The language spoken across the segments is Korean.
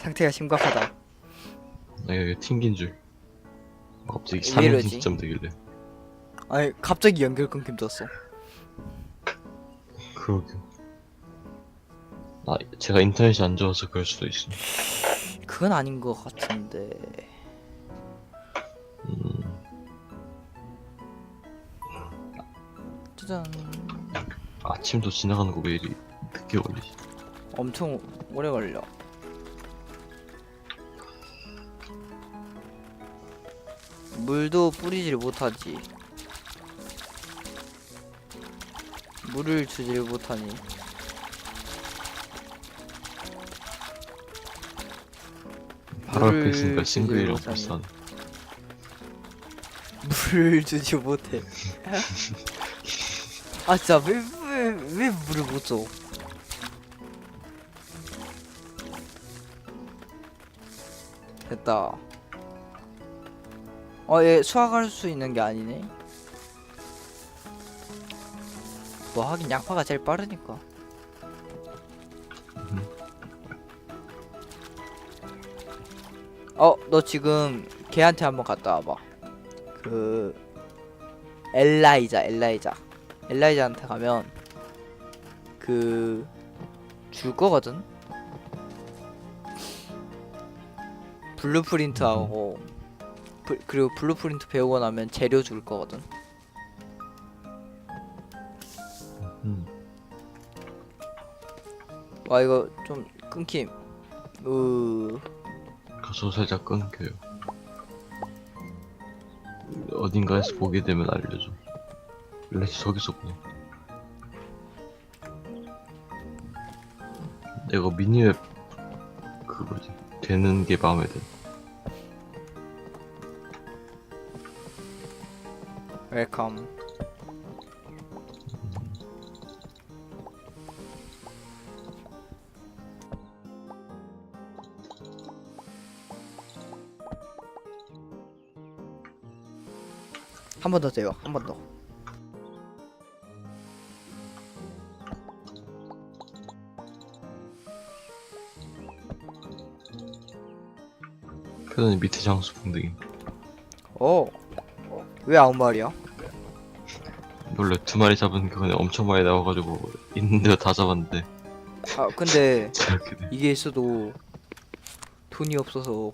상태가 심각하다. 내가 이게 튕긴 줄. 갑자기 왜 이러지? 3점 되길래. 아니 갑자기 연결 끊김 떴어. 그러게. 아, 제가 인터넷이 안 좋아서 그럴 수도 있어. 그건 아닌 것 같은데. 음, 짜잔. 아침도 지나가는 거 왜 이리 늦게 걸리지? 엄청 오래 걸려. 물도 뿌리질 못하지. 물을 주질 못하니. 바로 물을 있으니까 주질 싱글이랑 못하니. 물을 주지 못해. 아 진짜 왜 왜 왜 물을 못 줘? 됐다. 어, 얘 수확할 수 있는 게 아니네. 뭐 하긴 양파가 제일 빠르니까. 어, 너 지금 걔한테 한번 갔다 와봐. 그 엘라이자, 엘라이자, 엘라이자한테 가면 그 줄 거거든. 블루프린트하고 불- 그리고 블루프린트 배우고 나면 재료 줄 거거든. 음, 와 이거 좀 끊김. 으 가서 살짝 끊겨요. 어딘가에서 보게 되면 알려줘. 렛츠 저기서 보내. 내가 미니맵 그거지 되는 게 마음에 들. 웰컴. 한 번 더 돼요. 한 번 더. 표현이 밑에 장수 풍뎅이. 오. 왜 아무 말이야? 원래 두 마리 잡은 그거는 엄청 많이 나와가지고 있는 데 다 잡았는데 아 근데 돼. 이게 있어도 돈이 없어서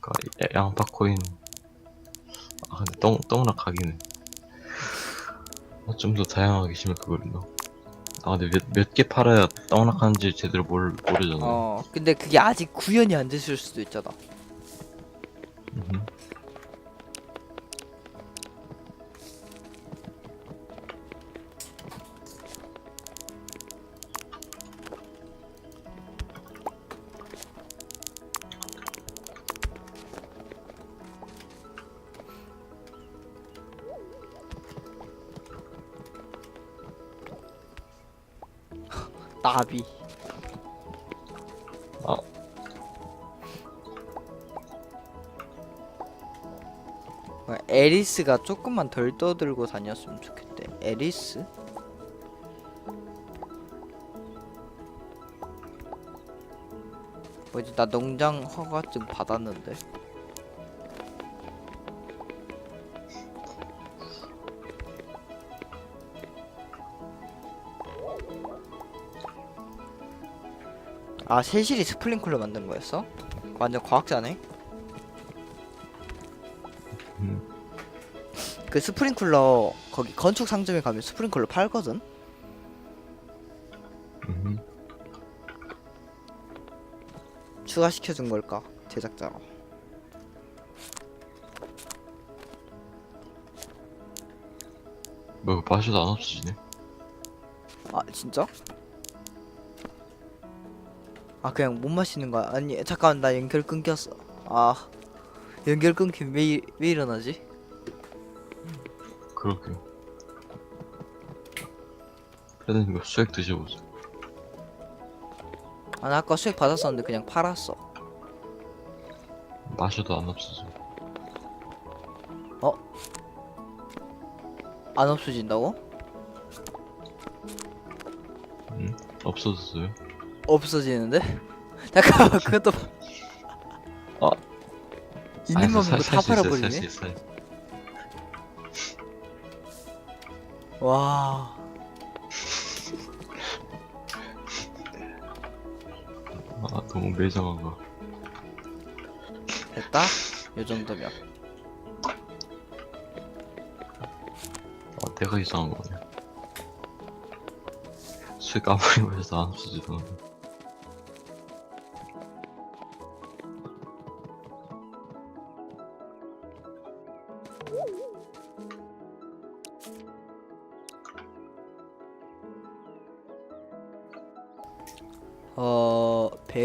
그러니까 야- 양파 코인. 아 근데 똥 똥락하기는. 아, 좀더 다양하게 심을 그걸 넣어. 아 근데 몇개 팔아야 떡락하는지 제대로 모르, 모르잖아. 어 근데 그게 아직 구현이 안 됐을 수도 있잖아. 나비. 아. 어, 에리스가 조금만 덜 떠들고 다녔으면 좋겠대. 에리스? 뭐지? 나 농장 허가증 받았는데. 아, 세실이 스플링클러 만든 거였어? 완전 과학자네. 음. 그 스프링클러 거기 건축 상점에 가면 스프링클러 팔거든. 음흠. 추가시켜 준 걸까 제작자가. 뭐 마셔도 안 없어지네. 아 진짜? 아 그냥 못 마시는 거야? 아니 잠깐 나 연결 끊겼어. 아 연결 끊김 왜, 일- 왜 일어나지? 그렇게요. 패는 이거 수액 드셔보세요. 아 나 아까 수익 받았었는데 그냥 팔았어. 마셔도 안 없어져. 안 없어진다고? 음? 없어졌어요? 없어지는데? 잠깐만 그것도 어. 있는 맘 이거 다 팔아버리네. 와 아 너무 매정한 거. 됐다 요 정도면 아 내가 이상한 거네. 술 까버리면서 안 없어지던. 어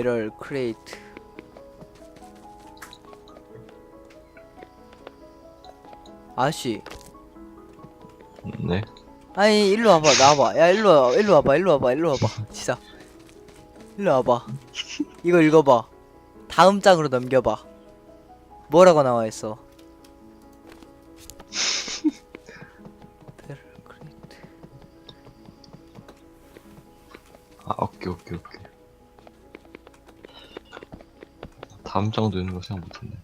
배럴 크레이트 아씨. 네. 아니 일로 와봐 나와봐. 야 일로 와 일로 와봐 일로 와봐 일로 와봐. 진짜. 일로 와봐. 이거 읽어봐. 다음 장으로 넘겨봐. 뭐라고 나와 있어? 아 오케이 오케이 오케이. 다음 장도 있는 거 생각 못했네.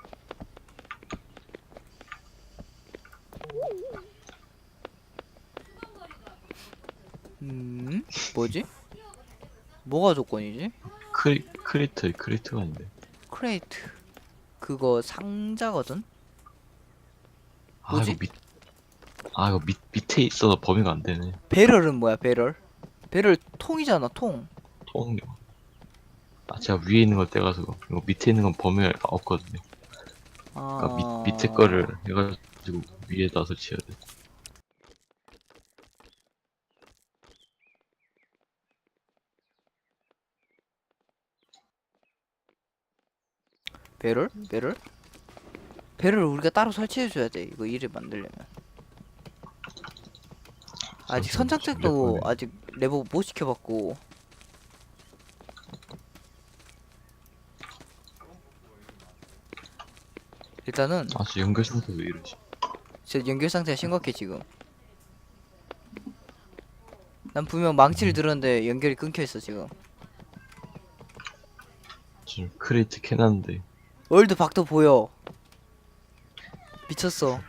음 뭐지 뭐가 조건이지 크리 크리트 크리트가 아닌데. 크레이트 그거 상자거든 아 뭐지? 이거 밑. 아 이거 밑 밑에 있어서 범위가 안 되네. 배럴은 뭐야 배럴 배럴 통이잖아 통. 아 제가 위에 있는 걸 떼가서 이거 밑에 있는 건 범위가 없거든요. 아... 그러니까 밑 밑에 거를 해가지고 위에다 설치해야 돼. 배럴? 배럴? 배럴 우리가 따로 설치해줘야 돼 이거 일을 만들려면 아직 선착 선착tek도 레버네. 아직 레버 못 시켜봤고 일단은 아저 연결 상태 왜 이러지? 제 연결 상태가 심각해 지금. 난 분명 망치를 들었는데 연결이 끊겨 있어 지금. 지금 크리트 캐놨는데. 월드 박도 보여. 미쳤어.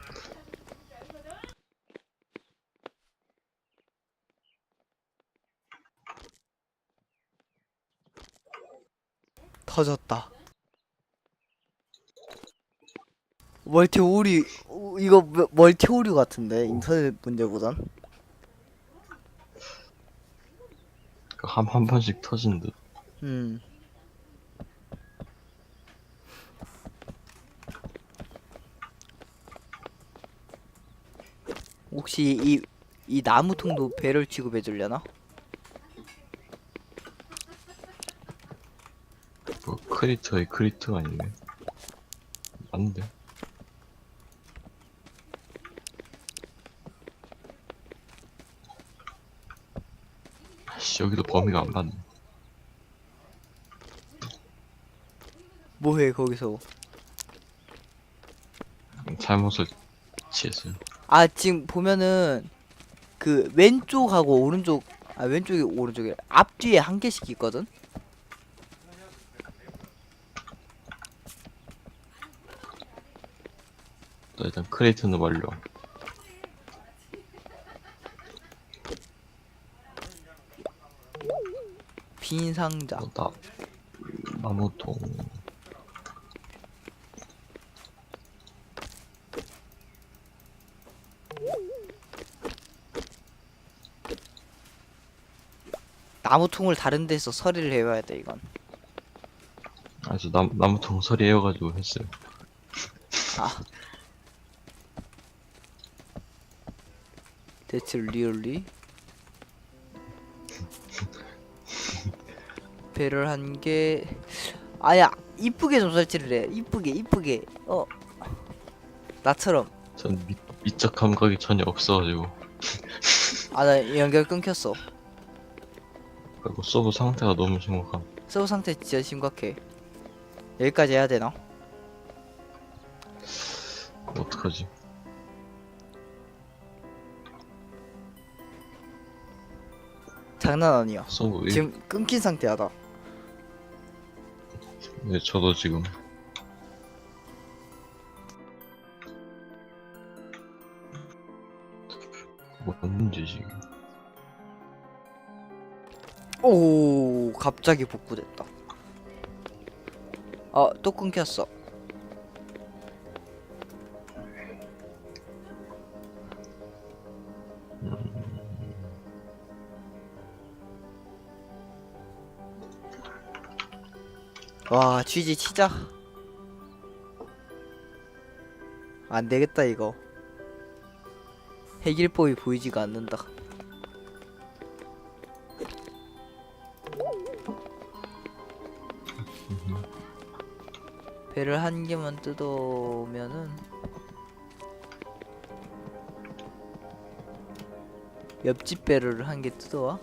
터졌다 멀티 오류 오, 이거 뭐- 멀티 오류 같은데 인터넷 문제보단 한 한 번씩 터진 듯. 음 혹시 이, 이 나무통도 배를 취급해 주려나? 뭐 크리트의 크리트가 아니네. 맞는 씨 여기도 범위가 안 맞네. 뭐해 거기서 잘못 설치했어요. 아 지금 보면은 그 왼쪽하고 오른쪽 아 왼쪽이 오른쪽에 앞뒤에 한 개씩 있거든? 또 일단 크리트는 완료. 빈 상자. 어, 나 나무통 나무통을 다른 데서 서리를 해와야 돼 이건. 아주 나 나무통 처리해가지고 했어요. 아. That's really 배를 한 개 아야 이쁘게 좀 설치를 해. 이쁘게 이쁘게. 어. 나처럼. 전 미, 미적 감각이 전혀 없어가지고. 아 나 연결 끊겼어. 그리고 서브 상태가 너무 심각함. 서브 상태 진짜 심각해. 여기까지 해야 되나? 어떡하지? 장난 아니야. 서브 왜 지금 끊긴 상태야 나 네, 저도 지금. 뭔지 지금. 오 갑자기 복구됐다. 아 또 끊겼어 와 GG 치자. 안되겠다 이거. 해결법이 보이지가 않는다. 배를 한 개만 뜯어오면은 옆집 배를 한 개 뜯어와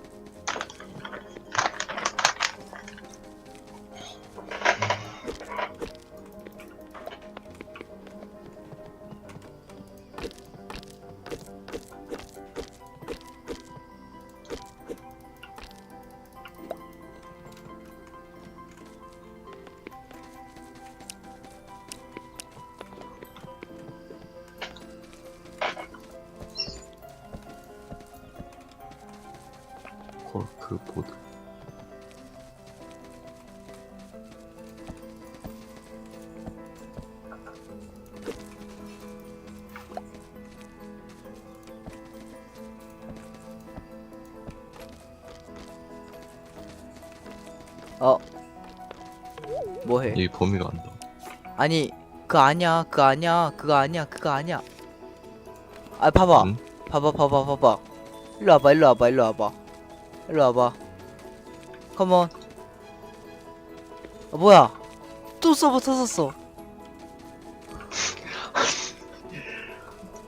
코르크 보드. 어. 뭐해? 여기 범위가 안 나. 아니 그거 아니야 그거 아니야 그거 아니야 그거 아니야. 아 봐봐. 응? 봐봐 봐봐 봐봐. 일로 와봐 일로 와봐 일로 와봐 일로 와봐 컴온 아 뭐야 또 서버 터졌어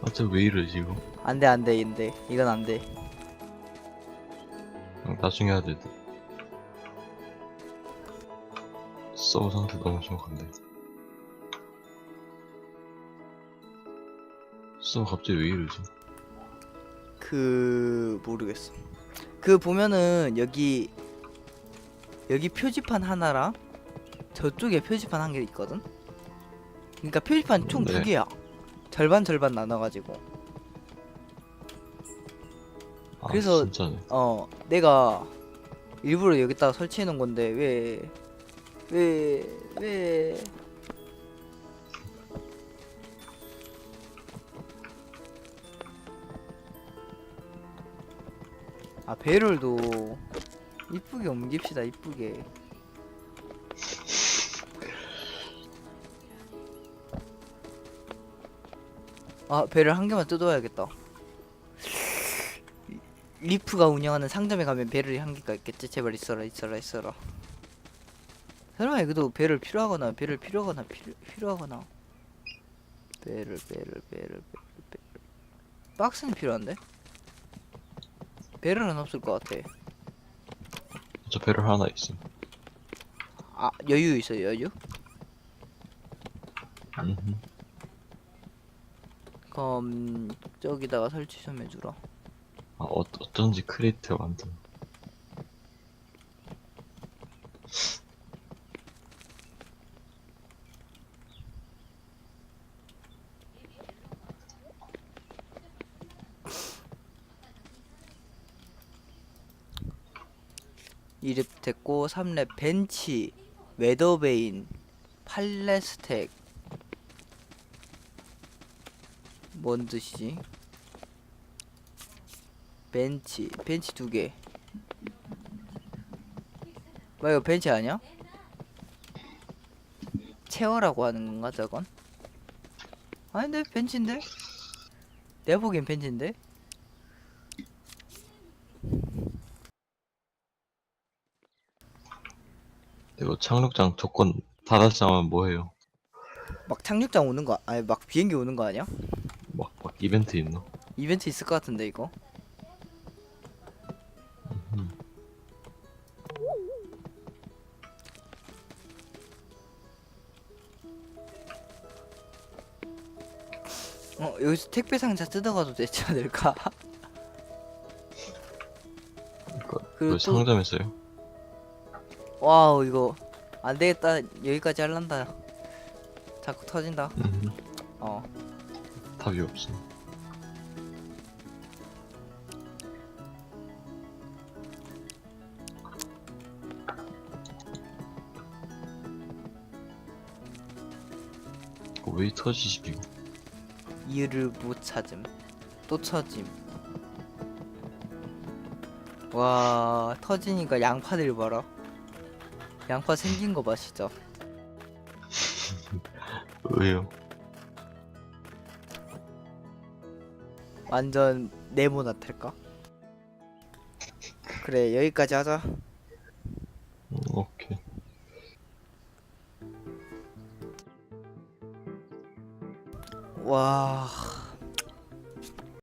아, 저왜 이러지 이거? 안돼 안돼 안돼 이건 안돼 그냥 나중에 해야 돼. 서버 상태 너무 심각한데. 서버 갑자기 왜 이러지? 그 모르겠어 그 보면은 여기 여기 표지판 하나랑 저쪽에 표지판 한 개 있거든 그러니까 표지판 총두 네. 개야 절반 절반 나눠가지고 아, 그래서- 진짜네. 어 내가 일부러 여기다가 설치해 놓은 건데 왜 왜, 왜. 아, 배럴도 이쁘게 옮깁시다, 이쁘게. 아, 배를 한 개만 뜯어야겠다. 리- 리프가 운영하는 상점에 가면 배를 한 개가 있겠지? 제발 있어라, 있어라, 있어라. 설마 여기도 배를 필요하거나 배를 필요하거나 필요, 필요하거나 배를 배를 배를 배를 배를 박스는 필요한데 배럴은 없을 것 같아 저 배럴 하나 있음. 아 여유 있어 여유 음흠. 그럼 저기다가 설치 좀 해주라 아, 어, 어쩐지 크리에이트 만든. 이랩 됐고 3랩 벤치 웨더베인 팔레스텍 뭔 뜻이지? 벤치 벤치 두개 뭐 이거 벤치 아니야? 채워라고 하는 건가 저건? 아닌데 벤치인데? 내가 보기엔 벤치인데? 이거 착륙장 조건 달아지면 뭐해요? 막 착륙장 오는 거 아니 막 비행기 오는 거 아니야? 막, 막 이벤트 있나? 이벤트 있을 것 같은데 이거 음. 어 여기서 택배 상자 뜯어가도 되지 않을까? 그리고 이거 또- 상점에서요? 와우 이거. 안 되겠다. 여기까지 할란다. 자꾸 터진다. 음, 어. 답이 없어. 어, 왜 터지지 이거? 이유를 못 찾음. 또 터짐. 와 터지니까 양파들 봐라 양파 생긴 거 봐 진짜 왜요? 완전 네모나탈까 그래 여기까지 하자 음, 오케이. 와